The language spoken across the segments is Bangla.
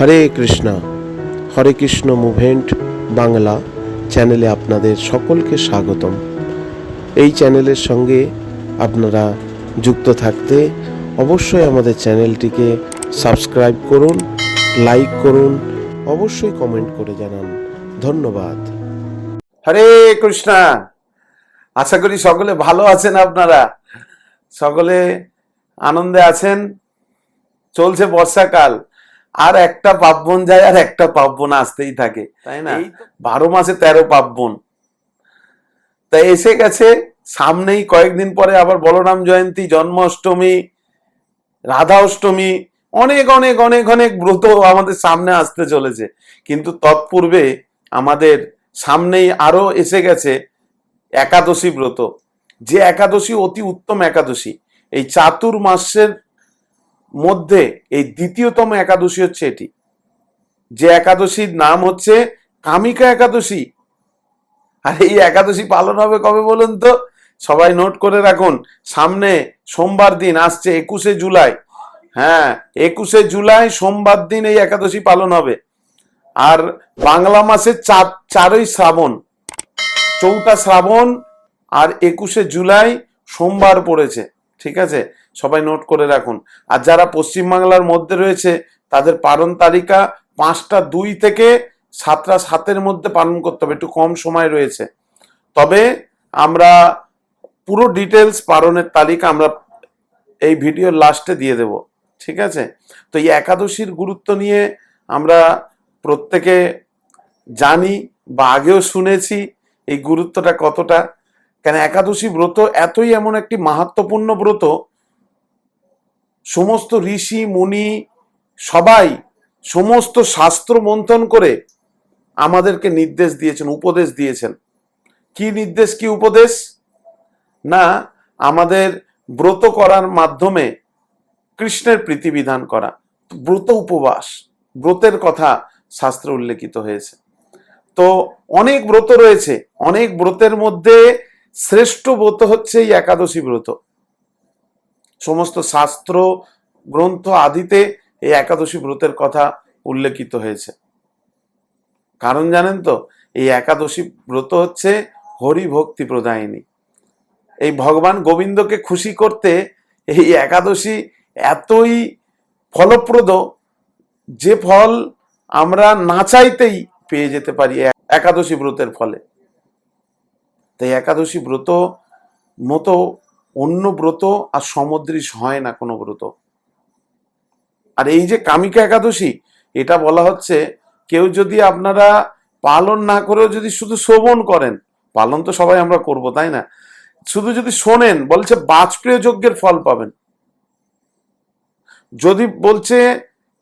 হরে কৃষ্ণ। হরে কৃষ্ণ মুভমেন্ট বাংলা চ্যানেলে আপনাদের সকলকে স্বাগতম। এই চ্যানেলের সঙ্গে আপনারা যুক্ত থাকতে অবশ্যই আমাদের চ্যানেলটিকে সাবস্ক্রাইব করুন, লাইক করুন, অবশ্যই কমেন্ট করে জানান। ধন্যবাদ। হরে কৃষ্ণা। আশা করি সকলে ভালো আছেন আপনারা। সকলে আনন্দে আছেন। চলছে বর্ষাকাল। আর একটা পার্বণ যায় আর একটা পার্বণ আসতেই থাকে। তাই না? বারো মাসে তেরো পার্বণ। তাই এসে গেছে সামনেই কয়েকদিন পরে আবার বলরাম জয়ন্তী জন্মাষ্টমী রাধা অষ্টমী অনেক অনেক অনেক অনেক ব্রত আমাদের সামনে আসতে চলেছে। কিন্তু তৎপূর্বে আমাদের সামনেই আরও এসে গেছে একাদশী ব্রত। যে একাদশী অতি উত্তম একাদশী এই চাতুর্মাসের মধ্যে এই দ্বিতীয়তম একাদশী হচ্ছে এটি। যে একাদশীর নাম হচ্ছে কামিকা একাদশী। আর এই একাদশী পালন হবে কবে বলুন তো? সবাই নোট করে রাখুন, সামনে সোমবার দিন আসছে একুশে জুলাই। হ্যাঁ একুশে জুলাই সোমবার দিন এই একাদশী পালন হবে। আর বাংলা মাসের চার, চারই শ্রাবণ, চৌঠা শ্রাবণ আর একুশে জুলাই সোমবার পড়েছে, ঠিক আছে? সবাই নোট করে রাখুন। আর যারা পশ্চিমবাংলার মধ্যে রয়েছে, তাদের পালন তালিকা পাঁচটা দুই থেকে সাতটা সাতের মধ্যে পালন করতে হবে, একটু কম সময় রয়েছে। তবে আমরা পুরো ডিটেলস পালনের তালিকা আমরা এই ভিডিওর লাস্টে দিয়ে দেব, ঠিক আছে? তো এই একাদশীর গুরুত্ব নিয়ে আমরা প্রত্যেকে জানি বা আগেও শুনেছি এই গুরুত্বটা কতটা। কেন একাদশী ব্রত এতই এমন একটি মাহাত্মপূর্ণ ব্রত সমস্ত ঋষি, মুনি সবাই সমস্ত শাস্ত্র মন্থন করে আমাদেরকে নির্দেশ দিয়েছেন, উপদেশ দিয়েছেন। কি নির্দেশ, কি উপদেশ? না, আমাদের ব্রত করার মাধ্যমে কৃষ্ণের প্রীতিবিধান করা, ব্রত উপবাস, ব্রতের কথা শাস্ত্রে উল্লেখিত হয়েছে। তো অনেক ব্রত রয়েছে, অনেক ব্রতের মধ্যে শ্রেষ্ঠ ব্রত হচ্ছে এই একাদশী ব্রত। সমস্ত শাস্ত্র, গ্রন্থ আদিতে এই একাদশী ব্রতের কথা উল্লেখিত হয়েছে। কারণ জানেন তো, এই একাদশী ব্রত হচ্ছে হরি ভক্তি প্রদায়িনী। এই ভগবান গোবিন্দকে খুশি করতে এই একাদশী এতই ফলপ্রদ যে ফল আমরা না চাইতেই পেয়ে যেতে পারি একাদশী ব্রতের ফলে। তাই একাদশী ব্রত মতো অন্য ব্রত আর সমুদ্রিস হয় না কোনো ব্রত। আর এই যে কামিকা একাদশী, এটা বলা হচ্ছে কেউ যদি আপনারা পালন না করেও যদি শুধু শ্রবণ করেন, পালন তো সবাই আমরা করব, তাই না? শুধু যদি শোনেন, বলছে বাজপেয় যজ্ঞের ফল পাবেন। যদি বলছে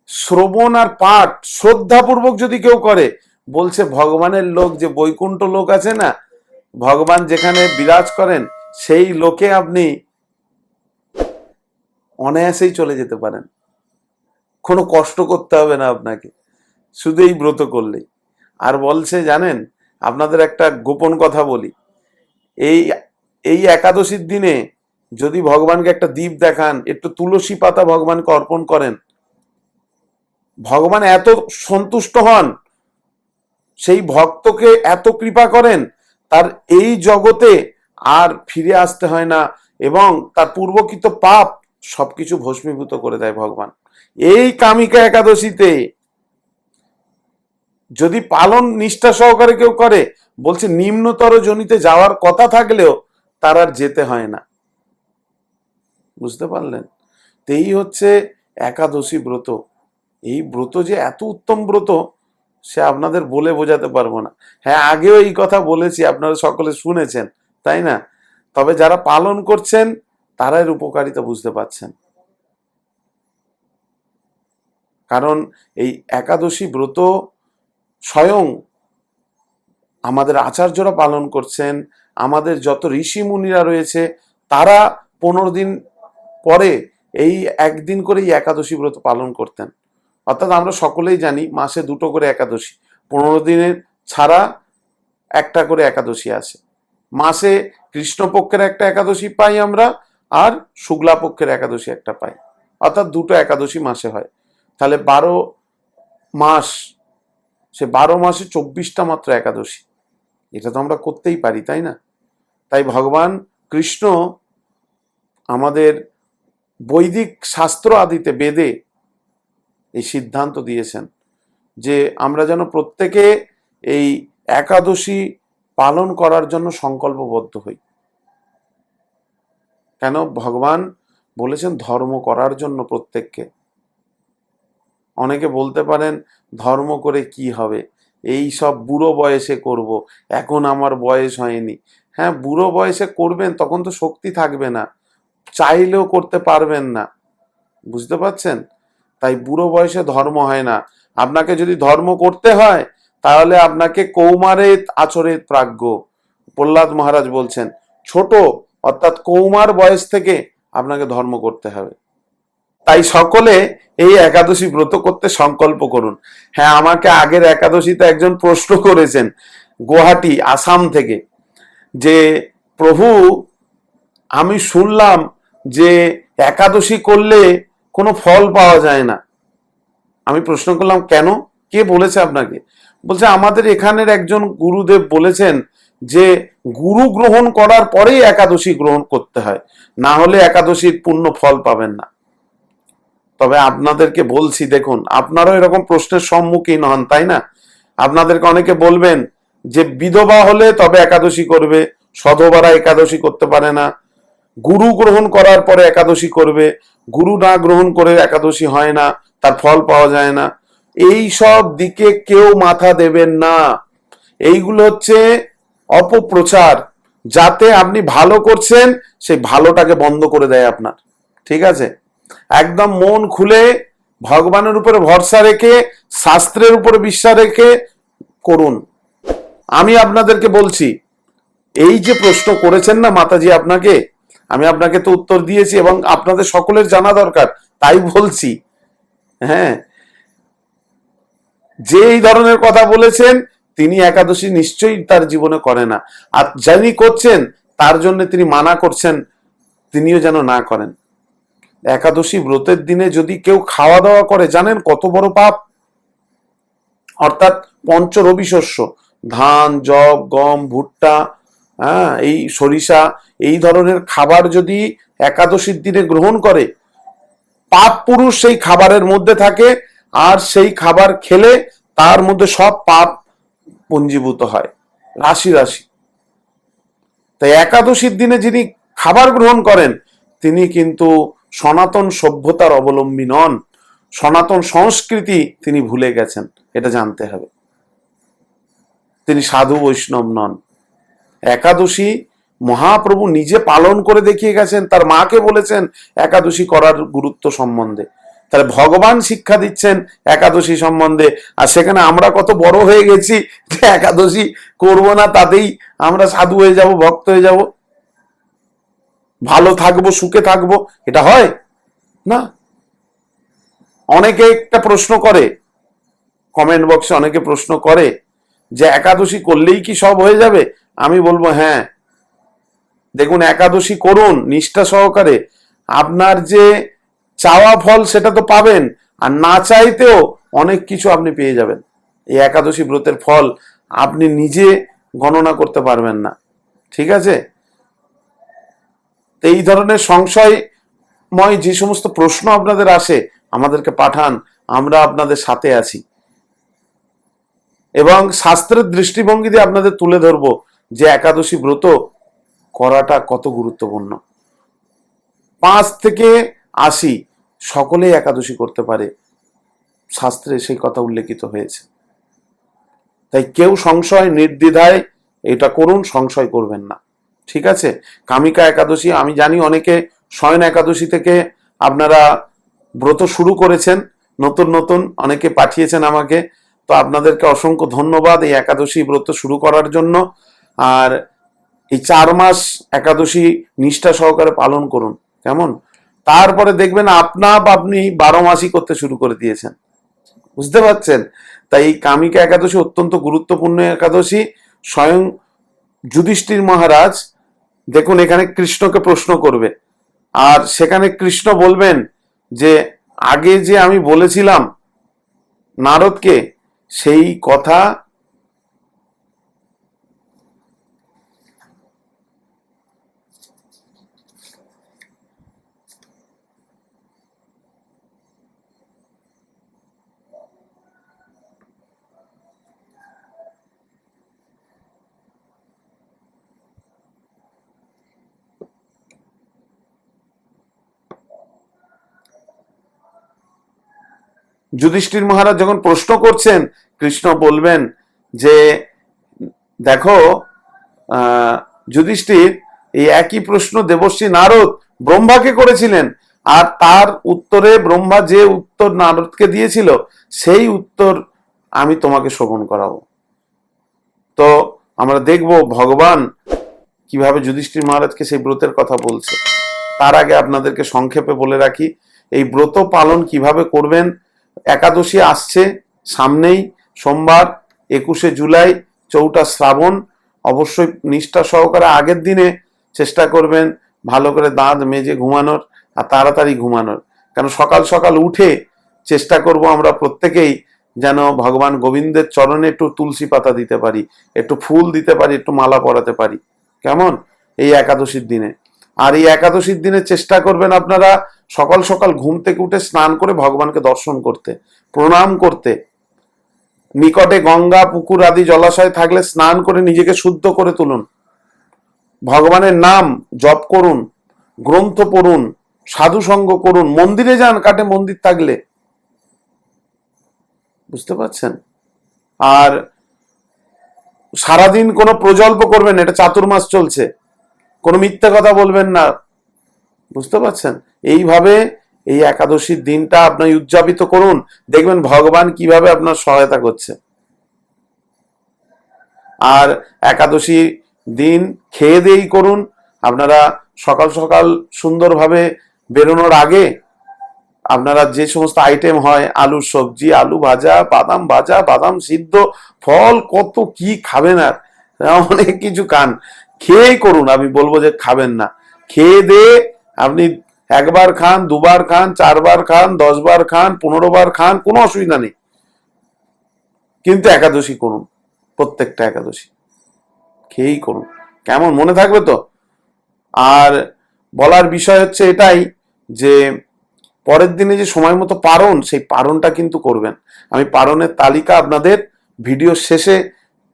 শ্রবণ আর পাঠ শ্রদ্ধাপূর্বক যদি কেউ করে, বলছে ভগবানের লোক, যে বৈকুণ্ঠ লোক আছে না, ভগবান যেখানে বিরাজ করেন সেই লোকে আপনি অনায়াসেই চলে যেতে পারেন। কোনো কষ্ট করতে হবে না আপনাকে। শুধু এই ব্রত করলেই। আর বলছে, জানেন, আপনাদের একটা গোপন কথা বলি। এই এই একাদশীর দিনে যদি ভগবানকে একটা দ্বীপ দেখান, একটু তুলসী পাতা ভগবানকে অর্পণ করেন, ভগবান এত সন্তুষ্ট হন, সেই ভক্তকে এত কৃপা করেন, তার এই জগতে আর ফিরে আসতে হয় না এবং তার পূর্বকৃত পাপ সবকিছু ভস্মীভূত করে দেয় ভগবান। এই কামিকা একাদশীতে যদি পালন নিষ্ঠা সহকারে কেউ করে, বলছে নিম্নতর জনিতে যাওয়ার কথা থাকলেও তার আর যেতে হয় না। বুঝতে পারলেন? তো এই হচ্ছে একাদশী ব্রত। এই ব্রত যে এত উত্তম ব্রত, সে আপনাদের বলে বোঝাতে পারব না। হ্যাঁ আগেও এই কথা বলেছি, আপনারা সকলে শুনেছেন। তাই না? তবে যারা পালন করছেন, তারা এর উপকারিতা বুঝতে পারছেন। কারণ এই একাদশী ব্রত স্বয়ং আমাদের আচার্যরা পালন করছেন, আমাদের যত ঋষি মুনিরা রয়েছে, তারা পনেরো দিন পরে এই একদিন করেই একাদশী ব্রত পালন করতেন। অর্থাৎ আমরা সকলেই জানি মাসে দুটো করে একাদশী, পনেরো দিনের ছাড়া একটা করে একাদশী আসে মাসে কৃষ্ণপক্ষের একটা একাদশী পাই আমরা আর শুক্লা পক্ষের একাদশী একটা পাই। অর্থাৎ দুটো একাদশী মাসে হয়। তাহলে বারো মাস, সে বারো মাসে চব্বিশটা মাত্র একাদশী। এটা তো আমরা করতেই পারি, তাই না? তাই ভগবান কৃষ্ণ আমাদের বৈদিক শাস্ত্র আদিতে বেদে এই সিদ্ধান্ত দিয়েছেন যে আমরা যেন প্রত্যেকে এই একাদশী পালন করার জন্য সংকল্পবদ্ধ হই। কেন? ভগবান বলেছেন ধর্ম করার জন্য প্রত্যেককে। অনেকে বলতে পারেন, ধর্ম করে কি হবে? এই সব বুড়ো বয়সে করব, এখন আমার বয়স হয়নি। হ্যাঁ বুড়ো বয়সে করবেন, তখন তো শক্তি থাকবে না। চাইলেও করতে পারবেন না। বুঝতে পারছেন? তাই বুড়ো বয়সে ধর্ম হয় না। আপনাকে যদি ধর্ম করতে হয় তাহলে আপনাকে কৌমারে আচরে প্রাজ্ঞ প্রহ্লাদ মহারাজ বলছেন, ছোট, অর্থাৎ কৌমার বয়স থেকে আপনাকে ধর্ম করতে হবে। তাই সকলে এই একাদশী ব্রত করতে সংকল্প করুন। হ্যাঁ আমাকে আগের একাদশীতে একজন প্রশ্ন করেছেন গুয়াহাটি, আসাম থেকে, যে, প্রভু, আমি শুনলাম যে একাদশী করলে কোনো ফল পাওয়া যায় না। আমি প্রশ্ন করলাম, কেন? কে বলেছে আপনাকে? বলছে, আমাদের এখানের একজন গুরুদেব বলেছেন যে, গুরু গ্রহণ করার পরেই একাদশী গ্রহণ করতে হয়। না হলে একাদশীর পূর্ণ ফল পাবেন না। তবে আপনাদেরকে বলছি, দেখুন, আপনারাও এরকম প্রশ্নের সম্মুখীন হন, তাই না? আপনাদেরকে অনেকে বলবেন যে, বিধবা হলে তবে একাদশী করবে, সধবারা একাদশী করতে পারে না। গুরু গ্রহণ করার পরে একাদশী করবে, গুরু না গ্রহণ করে একাদশী হয় না, তার ফল পাওয়া যায় না। এই সব দিকে কেউ মাথা দেবেন না। এইগুলো হচ্ছে অপপ্রচার। যাতে আপনি ভালো করছেন, সেই ভালোটাকে বন্ধ করে দেয় আপনার। ঠিক আছে? একদম মন খুলে ভগবানের উপরে ভরসা রেখে, শাস্ত্রের উপরে বিশ্বাস রেখে করুন। আমি আপনাদেরকে বলছি, এই যে প্রশ্ন করেছেন না মাতাজি আপনাকে, আমি আপনাকে তো উত্তর দিয়েছি এবং আপনাদের সকলের জানা দরকার, তাই বলছি। হ্যাঁ? যে এই ধরনের কথা বলেছেন, তিনি একাদশী নিশ্চয়ই তার জীবনে করে না। আর যিনি করছেন, তার জন্য তিনি মানা করছেন, তিনিও যেন না করেন। একাদশী ব্রতের দিনে যদি কেউ খাওয়া দাওয়া করে, জানেন কত বড় পাপ? অর্থাৎ পঞ্চ রবি শস্য ধান জব গম, ভুট্টা হ্যাঁ এই সরিষা, এই ধরনের খাবার যদি একাদশীর দিনে গ্রহণ করে, পাপ পুরুষ সেই খাবারের মধ্যে থাকে আর সেই খাবার খেলে তার মধ্যে সব পাপ পঞ্জীভূত হয়, রাশি রাশি। তাই একাদশীর দিনে যিনি খাবার গ্রহণ করেন, তিনি কিন্তু সনাতন সভ্যতার অবলম্বী নন। সনাতন সংস্কৃতি তিনি ভুলে গেছেন, এটা জানতে হবে। তিনি সাধু বৈষ্ণব নন। একাদশী মহাপ্রভু নিজে পালন করে দেখিয়ে গেছেন, তার মাকে বলেছেন একাদশী করার গুরুত্ব সম্বন্ধে। তাহলে ভগবান শিক্ষা দিচ্ছেন একাদশী সম্বন্ধে। আর সেখানে আমরা কত বড় হয়ে গেছি, একাদশী করব না তাতেই আমরা সাধু হয়ে যাব, ভক্ত হয়ে যাব। ভালো থাকব, সুখে থাকব, এটা হয়? না। অনেকে একটা প্রশ্ন করে কমেন্ট বক্সে অনেকে প্রশ্ন করে যে একাদশী করলেই কি সব হয়ে যাবে? আমি বলব হ্যাঁ। দেখুন, একাদশী করুন, নিষ্ঠা সহকারে। আপনার যে চাওয়া ফল সেটা তো পাবেন, আর না চাইতেও অনেক কিছু আপনি পেয়ে যাবেন। এই একাদশী ব্রতের ফল আপনি নিজে গণনা করতে পারবেন না। ঠিক আছে? এই ধরনের সংশয়ময় যে সমস্ত প্রশ্ন আপনাদের আসে, আমাদেরকে পাঠান, আমরা আপনাদের সাথে আছি। এবং শাস্ত্রের দৃষ্টিভঙ্গি দিয়ে আপনাদের তুলে ধরবো যে একাদশী ব্রত করাটা কত গুরুত্বপূর্ণ। পাঁচ থেকে আশি সকলেই একাদশী করতে পারে। শাস্ত্রে সেই কথা উল্লেখিত হয়েছে। তাই কেউ সংশয় নির্দ্বিধায় এটা করুন, সংশয় করবেন না। ঠিক আছে? কামিকা একাদশী, আমি জানি অনেকে শয়ন একাদশী থেকে আপনারা ব্রত শুরু করেছেন, নতুন নতুন অনেকে পাঠিয়েছেন আমাকে। তো আপনাদেরকে অসংখ্য ধন্যবাদ এই একাদশী ব্রত শুরু করার জন্য। আর এই চার মাস একাদশী নিষ্ঠা সহকারে পালন করুন। কেমন? তারপরে দেখবেন আপনা আপনি বারো মাসই করতে শুরু করে দিয়েছেন। বুঝতে পারছেন? তাই এই কামিকা একাদশী অত্যন্ত গুরুত্বপূর্ণ একাদশী। স্বয়ং যুধিষ্ঠির মহারাজ, দেখুন এখানে কৃষ্ণকে প্রশ্ন করবে আর সেখানে কৃষ্ণ বলবেন যে, আগে যে আমি বলেছিলাম নারদকে, সেই কথা যুধিষ্ঠির মহারাজ যখন প্রশ্ন করছেন, কৃষ্ণ বলবেন যে, দেখো যুধিষ্ঠির, এই একই প্রশ্ন দেবশ্রী নারদ ব্রহ্মাকে করেছিলেন। আর তার উত্তরে ব্রহ্মা যে উত্তর নারদকে দিয়েছিল, সেই উত্তর আমি তোমাকে শ্রবণ করাবো। তো আমরা দেখব ভগবান কীভাবে যুধিষ্ঠির মহারাজকে সেই ব্রতের কথা বলছে। তার আগে আপনাদেরকে সংক্ষেপে বলে রাখি, এই ব্রত পালন কীভাবে করবেন একাদশী আসছে সামনেই, সোমবার, একুশে জুলাই, চৌঠা শ্রাবণ। অবশ্যই নিষ্ঠা সহকারে আগের দিনে চেষ্টা করবেন ভালো করে দাঁত মেজে ঘুমানোর আর তাড়াতাড়ি ঘুমানোর। কেন সকাল সকাল উঠে চেষ্টা করব আমরা প্রত্যেকেই যেন ভগবান গোবিন্দের চরণে একটু তুলসী পাতা দিতে পারি, একটু ফুল দিতে পারি, একটু মালা পরাতে পারি। কেমন? এই একাদশীর দিনে। আর এই একাদশীর দিনে চেষ্টা করবেন আপনারা সকাল সকাল ঘুম থেকে উঠে স্নান করে ভগবানকে দর্শন করতে, প্রণাম করতে। নিকটে গঙ্গা, পুকুর আদি জলাশয় থাকলে স্নান করে নিজেকে শুদ্ধ করে তুলুন। ভগবানের নাম জপ করুন, গ্রন্থ পড়ুন, সাধু সঙ্গ করুন, মন্দিরে যান, কাটে মন্দির থাকলে। বুঝতে পারছেন? আর সারাদিন কোনো প্রজল্প করবেন এটা চাতুর্মাস চলছে। কোনো মিথ্যে কথা বলবেন না। বুঝতে পারছেন? এইভাবে এই একাদশীর দিনটা আপনি উদযাপিত করুন। দেখবেন ভগবান কীভাবে আপনার সহায়তা করছে। আর একাদশী দিন খেয়ে দিয়েই করুন। আপনারা সকাল সকাল সুন্দরভাবে বেরোনোর আগে আপনারা যে সমস্ত আইটেম হয়, আলুর সবজি, আলু ভাজা, বাদাম ভাজা, বাদাম সিদ্ধ, ফল কত কি খাবেন আর? অনেক কিছু খান। খেয়েই করুন, আমি বলব যে খাবেন না। খেয়ে দিয়ে আপনি একবার খান, দুবার খান, চারবার খান, দশবার খান পনেরো বার খান, কোনো অসুবিধা নেই। কিন্তু একাদশী করুন, প্রত্যেকটা একাদশী। খেয়েই করুন। কেমন, মনে থাকবে তো? আর বলার বিষয় হচ্ছে এটাই যে পরের দিনে যে সময় মতো পারণ, সেই পারণটা কিন্তু করবেন। আমি পারণের তালিকা আপনাদের ভিডিও শেষে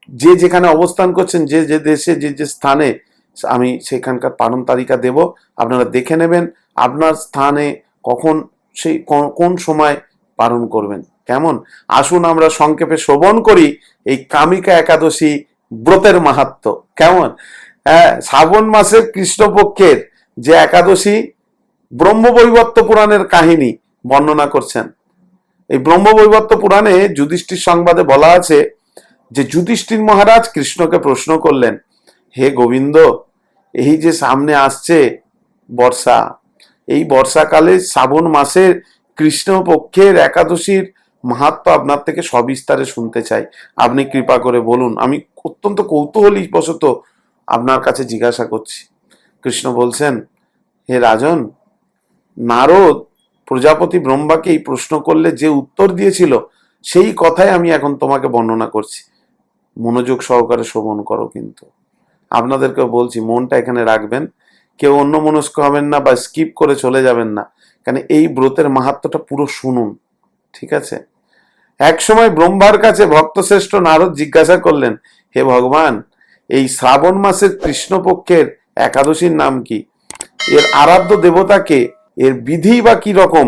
যে যেখানে অবস্থান করছেন, যে যে দেশে, যে যে স্থানে, আমি সেখানকার পালন তালিকা দেব। আপনারা দেখে নেবেন আপনার স্থানে কখন সেই কোন- সময় পালন করবেন। কেমন? আসুন আমরা সংক্ষেপে শ্রবণ করি এই কামিকা একাদশী ব্রতের মাহাত্ম। কেমন? হ্যাঁ শ্রাবণ মাসের কৃষ্ণপক্ষের যে একাদশী ব্রহ্মবৈবর্ত পুরাণের কাহিনী বর্ণনা করছেন। এই ব্রহ্মবৈবর্ত পুরাণে যুধিষ্ঠির সংবাদে বলা আছে যে যুধিষ্ঠির মহারাজ কৃষ্ণকে প্রশ্ন করলেন, হে গোবিন্দ, এই যে সামনে আসছে বর্ষা, এই বর্ষাকালে শ্রাবণ মাসের কৃষ্ণপক্ষের একাদশীর মাহাত্ম আপনার থেকে সবিস্তারে শুনতে চাই। আপনি কৃপা করে বলুন। আমি অত্যন্ত কৌতূহলী বশত আপনার কাছে জিজ্ঞাসা করছি। কৃষ্ণ বলছেন, হে রাজন, নারদ প্রজাপতি ব্রহ্মাকে এই প্রশ্ন করলে যে উত্তর দিয়েছিল, সেই কথাই আমি এখন তোমাকে বর্ণনা করছি। মনোযোগ সহকারে শ্রবণ করো কিন্তু। আপনাদেরকে বলছি, মনটা এখানে রাখবেন। কেউ অন্য মনস্ক হবেন না বা স্কিপ করে চলে যাবেন না। কারণ এই ব্রতের মাহাত্মটা পুরো শুনুন, ঠিক আছে? এক সময় ব্রহ্মার কাছে ভক্তশ্রেষ্ঠ নারদ জিজ্ঞাসা করলেন, হে ভগবান, এই শ্রাবণ মাসের কৃষ্ণপক্ষের একাদশীর নাম কি? এর আরাধ্য দেবতাকে এর বিধি বা কি রকম?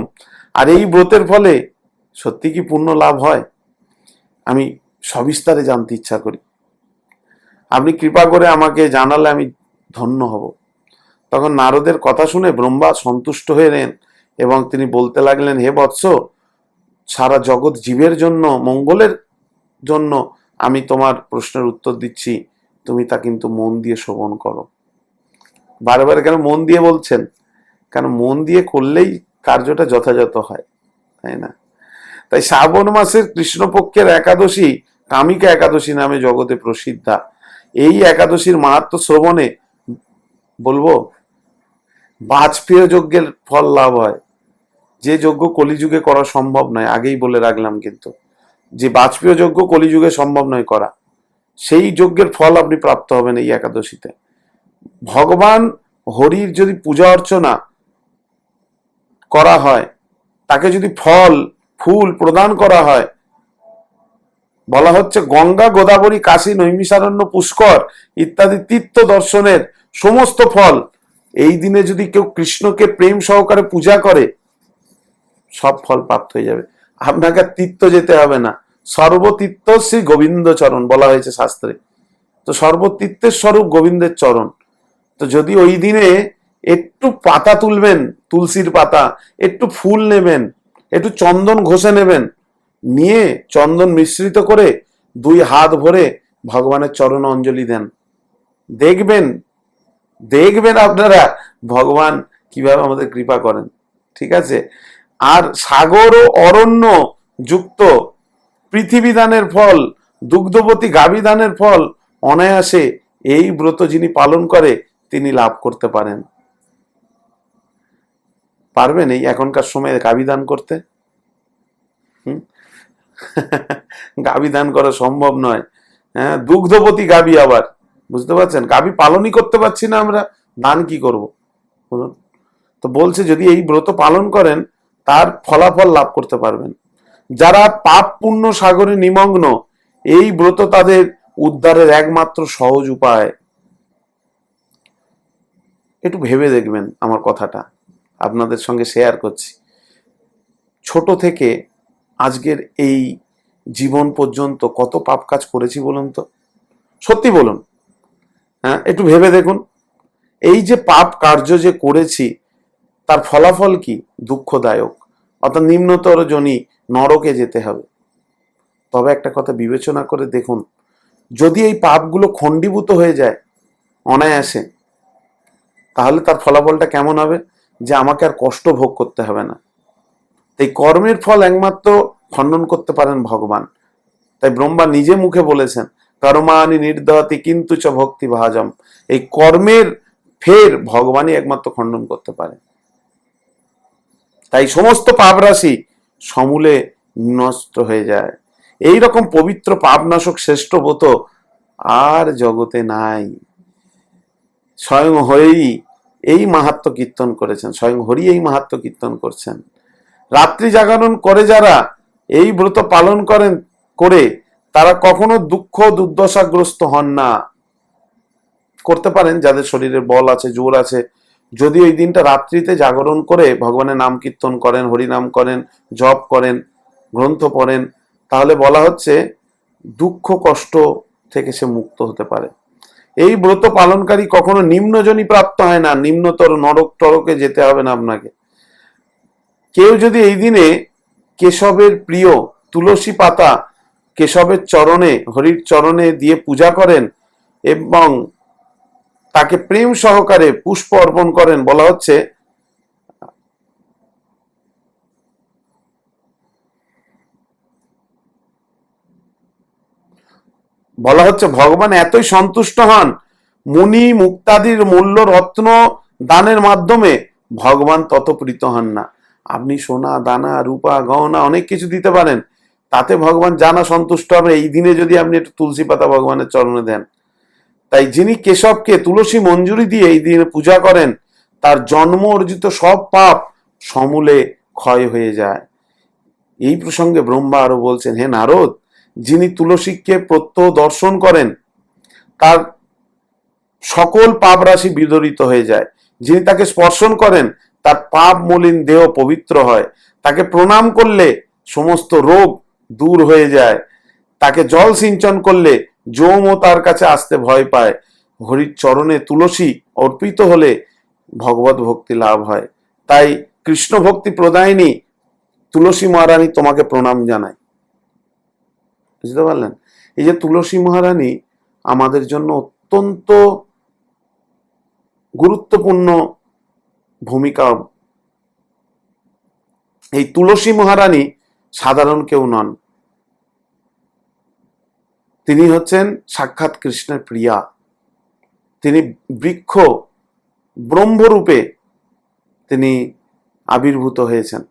আর এই ব্রতের ফলে সত্যি কি পূর্ণ লাভ হয়? আমি সবিস্তারে জানতে ইচ্ছা করি। আপনি কৃপা করে আমাকে জানালে আমি ধন্য হব। তখন নারদের কথা শুনে ব্রহ্মা সন্তুষ্ট হয়ে নেন এবং তিনি বলতে লাগলেন, হে বৎস, সারা জগৎ জীবের জন্য, মঙ্গলের জন্য আমি তোমার প্রশ্নের উত্তর দিচ্ছি। তুমি তা কিন্তু মন দিয়ে শ্রবণ করো। বারে বারে কেন মন দিয়ে বলছেন? কেন মন দিয়ে করলেই কার্যটা যথাযথ হয়, তাই না? তাই শ্রাবণ মাসের কৃষ্ণপক্ষের একাদশী কামিকা একাদশী নামে জগতে প্রসিদ্ধা। এই একাদশীর মাহাত্ম শ্রবণে বলব, বাজপেয় যজ্ঞের ফল লাভ হয়। যে যজ্ঞ কলিযুগে করা সম্ভব নয়, আগেই বলে রাখলাম কিন্তু। যে বাজপেয় যজ্ঞ কলিযুগে সম্ভব নয় করা, সেই যজ্ঞের ফল আপনি প্রাপ্ত হবেন এই একাদশীতে। ভগবান হরির যদি পূজা অর্চনা করা হয়, তাকে যদি ফল ফুল প্রদান করা হয়। বলা হচ্ছে গঙ্গা, গোদাবরী, কাশী, নৈমিষারণ্য, পুষ্কর ইত্যাদি তীর্থ দর্শনের সমস্ত ফল। এই দিনে যদি কেউ কৃষ্ণকে প্রেম সহকারে পূজা করে, সব ফল প্রাপ্ত হয়ে যাবে। আপনাকে তীর্থ যেতে হবে না। সর্বতীর্থ শ্রী গোবিন্দ চরণ বলা হয়েছে শাস্ত্রে। তো সর্বতীর্থের স্বরূপ গোবিন্দের চরণ। তো যদি ওই দিনে একটু পাতা তুলবেন, তুলসীর পাতা, একটু ফুল নেবেন একটু চন্দন ঘষে নেবেন। নিয়ে চন্দন মিশ্রিত করে দুই হাত ভরে ভগবানের চরণ অঞ্জলি দেন। দেখবেন দেখবেন আপনারা ভগবান কীভাবে আমাদের কৃপা করেন। ঠিক আছে? আর সাগর ও অরণ্য যুক্ত পৃথিবী দানের ফল, দুগ্ধবতী গাভী দানের ফল অনায়াসে এই ব্রত যিনি পালন করে, তিনি লাভ করতে পারেন। পারবেন এই এখনকার সময়ে গাভী দান করতে? গাভী দান করা সম্ভব নয়। হ্যাঁ দুগ্ধবতী গাভী আবার। বুঝতে পারছেন? গাভী পালনই করতে পারছি না আমরা, দান কি করব? বলুন। তো বলছে, যদি এই ব্রত পালন করেন, তার ফলাফল লাভ করতে পারবেন। যারা পাপ পুণ্য সাগরে নিমগ্ন, এই ব্রত তাদের উদ্ধারের একমাত্র সহজ উপায়। একটু ভেবে দেখবেন আমার কথাটা। আপনাদের সঙ্গে শেয়ার করছি। ছোট থেকে আজকের এই জীবন পর্যন্ত কত পাপ কাজ করেছি বলুন তো? সত্যি বলুন। হ্যাঁ একটু ভেবে দেখুন। এই যে পাপ কার্য যে করেছি, তার ফলাফল কি? দুঃখদায়ক। অর্থাৎ নিম্নতর জনি নরকে যেতে হবে। তবে একটা কথা বিবেচনা করে দেখুন, যদি এই পাপগুলো খণ্ডীভূত হয়ে যায়, অনায়াসে, তাহলে তার ফলাফলটা কেমন হবে? যে আমাকে আর কষ্ট ভোগ করতে হবে না। তাই কর্মের ফল একমাত্র খণ্ডন করতে পারেন ভগবান। তাই ব্রহ্মা নিজে মুখে বলেছেন কর্মানি নির্দহতি কিন্তু চ ভক্তি ভাজম। এই কর্মের ফের ভগবানই একমাত্র খণ্ডন করতে পারে। তাই সমস্ত পাপ রাশি সমূলে নষ্ট হয়ে যায়। এই রকম পবিত্র পাপনাশক শ্রেষ্ঠ ব্রত আর জগতে নাই। স্বয়ং হরেই এই মাহাত্ম কীর্তন করেছেন, স্বয়ং হরি এই মাহাত্ম কীর্তন করছেন। রাত্রি জাগরণ করে যারা এই ব্রত পালন করেন, করে তারা কখনো দুঃখ দুর্দশাগ্রস্ত হন না। করতে পারেন, যাদের শরীরে বল আছে, জোর আছে, যদি ওই দিনটা রাত্রিতে জাগরণ করে ভগবানের নাম কীর্তন করেন, হরিনাম করেন, জপ করেন, গ্রন্থ পড়েন, তাহলে বলা হচ্ছে দুঃখ কষ্ট থেকে সে মুক্ত হতে পারে। এই ব্রত পালনকারী কখনো নিম্নজনী প্রাপ্ত হয় না। নিম্নতর নরক টরকে যেতে হবে না আপনাকে। কেউ যদি এই দিনে কেশবের প্রিয় তুলসী পাতা কেশবের চরণে, হরির চরণে দিয়ে পূজা করেন এবং তাকে প্রেম সহকারে পুষ্প অর্পণ করেন, বলা হচ্ছে বলা হচ্ছে, ভগবান এতই সন্তুষ্ট হন মুনি মুক্তাদির মূল্য রত্ন দানের মাধ্যমে, ভগবান তত প্রীত হন না। আপনি সোনা, দানা, রূপা, গহনা অনেক কিছু দিতে পারেন, তাতে ভগবান জানা সন্তুষ্ট হবে। এই দিনে যদি আপনি একটু তুলসী পাতা ভগবানের চরণে দেন। তাই যিনি কেশবকে তুলসী মঞ্জুরি দিয়ে এই দিনে পূজা করেন, তার জন্ম অর্জিত সব পাপ সমূলে ক্ষয় হয়ে যায়। এই প্রসঙ্গে ব্রহ্মা আরও বলছেন, হে নারদ যিনি তুলসীকে প্রত্যহ দর্শন করেন, তার সকল পাপ রাশি বিদরিত হয়ে যায়। যিনি তাকে স্পর্শন করেন, তার পাপ মলিন দেহ পবিত্র হয়। তাকে প্রণাম করলে সমস্ত রোগ দূর হয়ে যায়। তাকে জল সিঞ্চন করলে যমও তার কাছে আসতে ভয় পায়। হরির চরণে তুলসী অর্পিত হলে ভগবত ভক্তি লাভ হয়। তাই কৃষ্ণ ভক্তি প্রদায়নী তুলসী মহারানী তোমাকে প্রণাম জানায়। বুঝতে পারলেন? এই যে তুলসী মহারানী আমাদের জন্য অত্যন্ত গুরুত্বপূর্ণ ভূমিকা। এই তুলসী মহারানী সাধারণ কেউ নন। তিনি হচ্ছেন সাক্ষাৎ কৃষ্ণের প্রিয়া। তিনি বৃক্ষ ব্রহ্মরূপে তিনি আবির্ভূত হয়েছেন।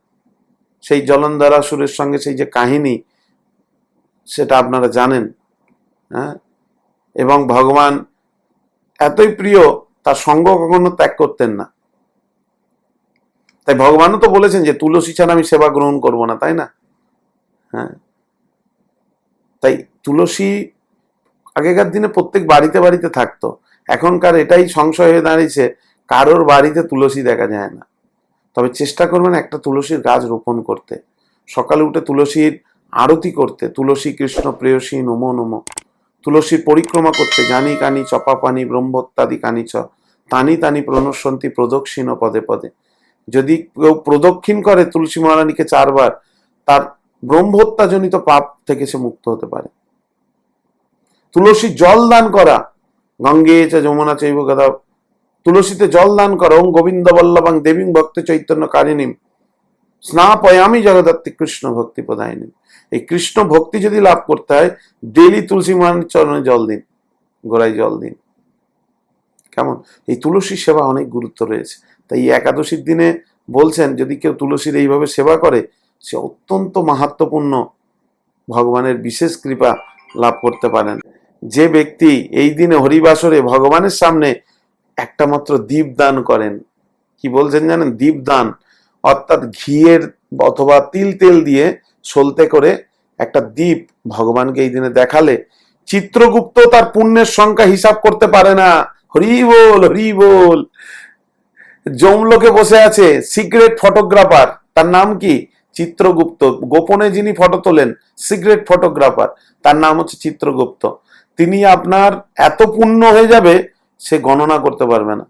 সেই জলন্ধরাসুরের সঙ্গে সেই যে কাহিনী সেটা আপনারা জানেন হ্যাঁ? এবং ভগবান এতই প্রিয়, তার সঙ্গ কখনো ত্যাগ করতেন না। তাই ভগবানও তো বলেছেন যে, তুলসী ছাড়া আমি সেবা গ্রহণ করব না, তাই না? হ্যাঁ? তাই তুলসী আগেকার দিনে প্রত্যেক বাড়িতে বাড়িতে থাকতো। এখনকার এটাই সংশয় হয়ে দাঁড়িয়েছে, কারোর বাড়িতে তুলসী দেখা যায় না। তবে চেষ্টা করবেন একটা তুলসীর গাছ রোপণ করতে। সকালে উঠে তুলসীর আরতি করতে, তুলসী কৃষ্ণ প্রেয়সী নমো নমো। তুলসীর পরিক্রমা করতে, জানি কানি চপা পানি ব্রহ্মত্যাদি কানি চ, তানি তানি প্রণশন্তি প্রদক্ষিণ পদে পদে। যদি কেউ প্রদক্ষিণ করে, তুলসী মহারানীকে চারবার, তার ব্রহ্মত্যাজনিত পাপ থেকে সে মুক্ত হতে পারে। তুলসী জল দান করা, গঙ্গে চ, যমুনা চৈব গদা। তুলসীতে জল দান করা, ওং গোবিন্দ বল্লভাং দেবী ভক্ত চৈতন্য কারিণীম। স্নাপয়ামি জগদত্তি কৃষ্ণ ভক্তি প্রদায়নী এই কৃষ্ণ ভক্তি যদি লাভ করতে হয়, ডেলি তুলসী মহারানীর চরণে জল দিন, গোড়ায় জল দিন। কেমন? এই তুলসীর সেবা অনেক গুরুত্ব রয়েছে। তাই একাদশীর দিনে বলছেন, যদি কেউ তুলসীর এইভাবে সেবা করে, সে অত্যন্ত মাহাত্মপূর্ণ ভগবানের বিশেষ কৃপা লাভ করতে পারেন। যে ব্যক্তি এই দিনে হরিবাসরে ভগবানের সামনে একটা মাত্র দীপ দান করেন, কি বলছেন জানেন? দীপ দান, অর্থাৎ ঘিয়ের অথবা তিল তেল দিয়ে সলতে করে একটা দ্বীপ ভগবানকে এই দিনে দেখালে চিত্রগুপ্ত তার পুণ্যের সংখ্যা হিসাব করতে পারে না। হরি বল হরি বল জমলোকে বসে আছে সিক্রেট ফটোগ্রাফার। তার নাম কি? চিত্রগুপ্ত। গোপনে যিনি ফটো তোলেন, সিক্রেট ফটোগ্রাফার। তার নাম হচ্ছে চিত্রগুপ্ত। তিনি আপনার এত পুণ্য হয়ে যাবে, সে গণনা করতে পারবে না।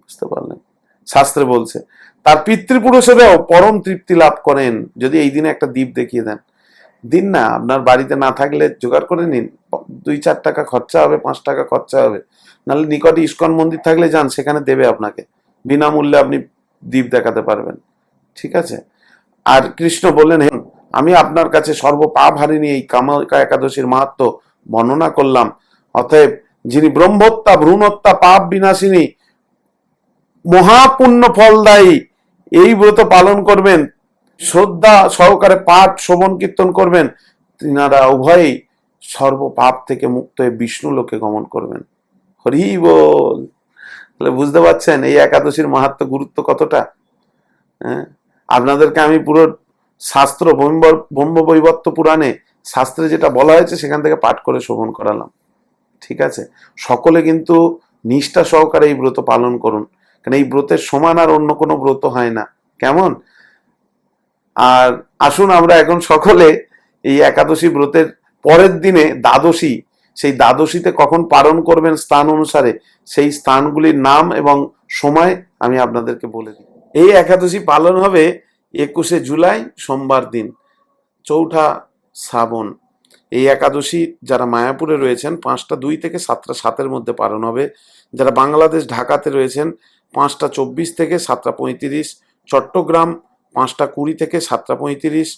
বুঝতে পারলেন? শাস্ত্রে বলছে তার পিতৃপুরুষেরাও পরম তৃপ্তি লাভ করেন। যদি এই দিনে একটা দ্বীপ দেখিয়ে দেন। দিন না, আপনার বাড়িতে না থাকলে জোগাড় করে নিন। দুই চার টাকা খরচা হবে, পাঁচ টাকা খরচা হবে। নাহলে নিকটে ইস্কন মন্দির থাকলে যান, সেখানে দেবে আপনাকে। বিনামূল্যে আপনি দ্বীপ দেখাতে পারবেন। ঠিক আছে? আর কৃষ্ণ বললেন, হে, আমি আপনার কাছে সর্ব পাপ হারিনি এই কামাকা একাদশীর মাহাত্ম বর্ণনা করলাম। অতএব যিনি ব্রহ্মত্তা, ভ্রূণত্তা, পাপ বিনাশিনী মহাপুণ্য ফলদায়ী এই ব্রত পালন করবেন, শ্রদ্ধা সহকারে পাঠ শ্রবণ কীর্তন করবেন, তিনারা উভয়ই সর্ব পাপ থেকে মুক্ত হয়ে বিষ্ণু লোকে গমন করবেন। হরি বল। তাহলে বুঝতে পারছেন এই একাদশীর মাহাত্ম গুরুত্ব কতটা? হ্যাঁ? আপনাদেরকে আমি পুরো শাস্ত্র ব্রহ্মবৈবত্ত পুরাণে শাস্ত্রে যেটা বলা হয়েছে সেখান থেকে পাঠ করে শোভন করালাম। ঠিক আছে? সকলে কিন্তু নিষ্ঠা সহকারে এই ব্রত পালন করুন। কারণ এই ব্রতের সমান আর অন্য কোনো ব্রত হয় না। কেমন? আর আসুন আমরা এখন সকলে এই একাদশী ব্রতের পরের দিনে দ্বাদশী, সেই দ্বাদশীতে কখন পালন করবেন স্থান অনুসারে সেই স্থানগুলির নাম এবং সময় আমি আপনাদেরকে বলে দিই। এই একাদশী পালন হবে একুশে জুলাই, সোমবার দিন, চৌঠা শ্রাবণ। এই একাদশী যারা মায়াপুরে রয়েছেন, পাঁচটা দুই থেকে সাতটা সাতের মধ্যে পালন হবে। যারা বাংলাদেশ ঢাকাতে রয়েছেন পাঁচটা চব্বিশ থেকে সাতটা পঁয়ত্রিশ, চট্টগ্রাম পাঁচটা কুড়ি থেকে সাতটা পঁয়ত্রিশ,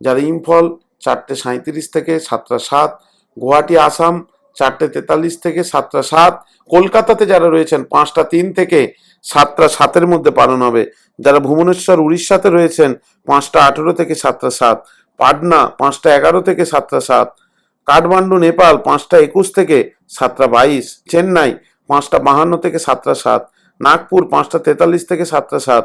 যারা ইম্ফল চারটে সাঁত্রিশ থেকে সাতটা সাত, গুয়াহাটি, আসাম চারটে তেতাল্লিশ থেকে সাতটা সাত, কলকাতাতে যারা রয়েছেন পাঁচটা তিন থেকে সাতটা সাতের মধ্যে পালন হবে। যারা ভুবনেশ্বর, উড়িষ্যাতে রয়েছেন পাঁচটা আঠেরো থেকে সাতটা সাত, পাটনা পাঁচটা এগারো থেকে সাতটা সাত, কাঠমান্ডু, নেপাল পাঁচটা একুশ থেকে সাতটা বাইশ, চেন্নাই পাঁচটা বাহান্ন থেকে সাতটা সাত নাগপুর পাঁচটা তেতাল্লিশ থেকে সাতটা সাত,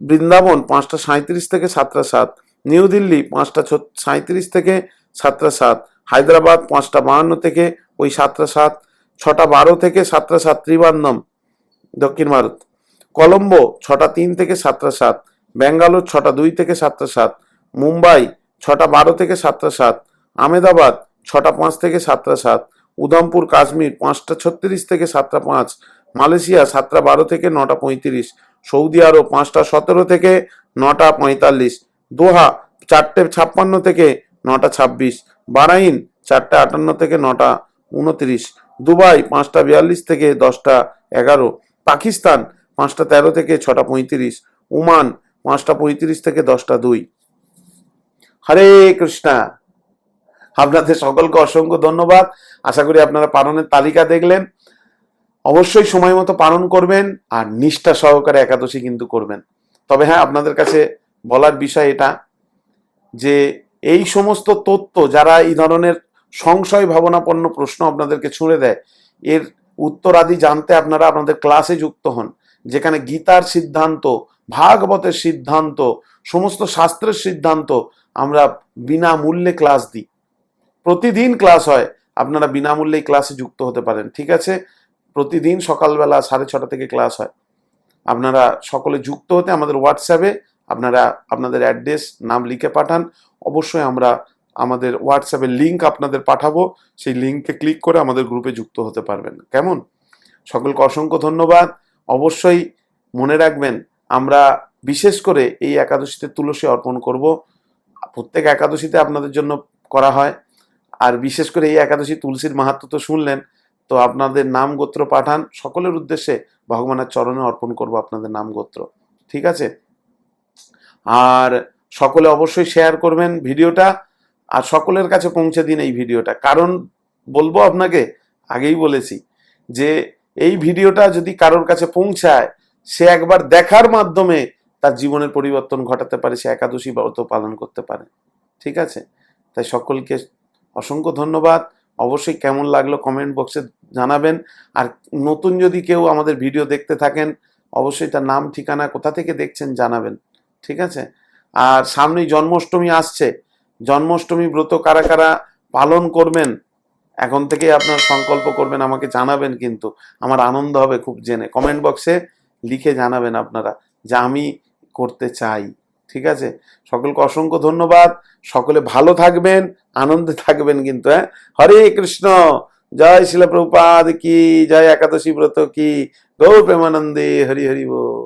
বৃন্দাবন পাঁচটা সাঁত্রিশ থেকে সাতটা সাত, নিউ দিল্লি পাঁচটা সাঁত্রিশ থেকে সাতটা সাত, হায়দ্রাবাদ পাঁচটা বাহান্ন থেকে ওই সাতটা সাত, ছটা বারো থেকে সাতটা সাত ত্রিবান্দম দক্ষিণ ভারত, কলম্বো ছটা তিন থেকে সাতটা সাত, ব্যাঙ্গালোর ছটা দুই থেকে সাতটা সাত, মুম্বাই ছটা বারো থেকে সাতটা সাত আমেদাবাদ ছটা পাঁচ থেকে সাতটা সাত, উধমপুর কাশ্মীর পাঁচটা ছত্রিশ থেকে সাতটা পাঁচ মালয়েশিয়া সাতটা বারো থেকে নটা পঁয়ত্রিশ, সৌদি আরব পাঁচটা সতেরো থেকে নটা পঁয়তাল্লিশ, দোহা চারটে ছাপ্পান্ন থেকে নটা ছাব্বিশ, বারাইন চারটে আটান্ন থেকে নটা উনত্রিশ, দুবাই পাঁচটা বিয়াল্লিশ থেকে দশটা এগারো, পাকিস্তান পাঁচটা তেরো থেকে ছটা পঁয়ত্রিশ, ওমান পাঁচটা পঁয়ত্রিশ থেকে দশটা দুই। হরে কৃষ্ণা। আপনাদের সকলকে অসংখ্য ধন্যবাদ। আশা করি আপনারা পালনের তালিকা দেখলেন। অবশ্যই সময় মতো পালন করবেন আর নিষ্ঠা সহকারে একাদশী কিন্তু করবেন। তবে হ্যাঁ আপনাদের কাছে বলার বিষয় এটা যে এই সমস্ত তথ্য যারা এই ধরনের সংশয় ভাবনাপন্ন প্রশ্ন আপনাদেরকে ছুঁড়ে দেয়, এর উত্তরাদি জানতে আপনারা আপনাদের ক্লাসে যুক্ত হন, যেখানে গীতার সিদ্ধান্ত, ভাগবতের সিদ্ধান্ত, সমস্ত শাস্ত্রের সিদ্ধান্ত আমরা বিনামূল্যে ক্লাস দিই। প্রতিদিন ক্লাস হয়, আপনারা বিনামূল্যে এই ক্লাসে যুক্ত হতে পারেন, ঠিক আছে? প্রতিদিন সকালবেলা সাড়ে ছটা থেকে ক্লাস হয়। আপনারা সকলে যুক্ত হতে আমাদের হোয়াটসঅ্যাপে আপনারা আপনাদের অ্যাড্রেস, নাম লিখে পাঠান। অবশ্যই আমরা আমাদের হোয়াটসঅ্যাপের লিঙ্ক আপনাদের পাঠাবো। সেই লিংকে ক্লিক করে আমাদের গ্রুপে যুক্ত হতে পারবেন। কেমন? সকলকে অসংখ্য ধন্যবাদ। অবশ্যই মনে রাখবেন, আমরা বিশেষ করে এই একাদশীতে তুলসী অর্পণ করব। প্রত্যেক একাদশীতে আপনাদের জন্য করা হয়। আর বিশেষ করে এই একাদশী তুলসীর মাহাত্ম তো শুনলেন তো আপনাদের নাম গোত্র পাঠান। সকলের উদ্দেশ্যে ভগবানের চরণে অর্পণ করব আপনাদের নাম গোত্র। ঠিক আছে? আর সকলে অবশ্যই শেয়ার করবেন ভিডিওটা আর সকলের কাছে পৌঁছে দিন এই ভিডিওটা। কারণ বলব আপনাকে, আগেই বলেছি যে এই ভিডিওটা যদি কারোর কাছে পৌঁছায়, সে একবার দেখার মাধ্যমে তার জীবনের পরিবর্তন ঘটাতে পারে, সে একাদশী ব্রত পালন করতে পারে। ঠিক আছে? তাই সকলকে অসংখ্য ধন্যবাদ। অবশ্যই কেমন লাগল কমেন্ট বক্সে জানাবেন। আর নতুন যদি কেউ আমাদের ভিডিও দেখতে থাকেন, অবশ্যই তার নাম, ঠিকানা, কোথা থেকে দেখছেন জানাবেন। ঠিক আছে? আর সামনেই জন্মাষ্টমী আসছে। জন্মাষ্টমী ব্রত কারা কারা পালন করবেন, এখন থেকে আপনার সংকল্প করবেন, আমাকে জানাবেন কিন্তু। আমার আনন্দ হবে খুব জেনে। কমেন্ট বক্সে লিখে জানাবেন আপনারা যে আমি করতে চাই। ঠিক আছে? সকলকে অসংখ্য ধন্যবাদ। সকলে ভালো থাকবেন, আনন্দে থাকবেন কিন্তু হ্যাঁ? হরে কৃষ্ণ, জয় শিলপ্রপাদ কি, জয় একাদশী ব্রত কি গৌর প্রেমানন্দে হরি হরি বল।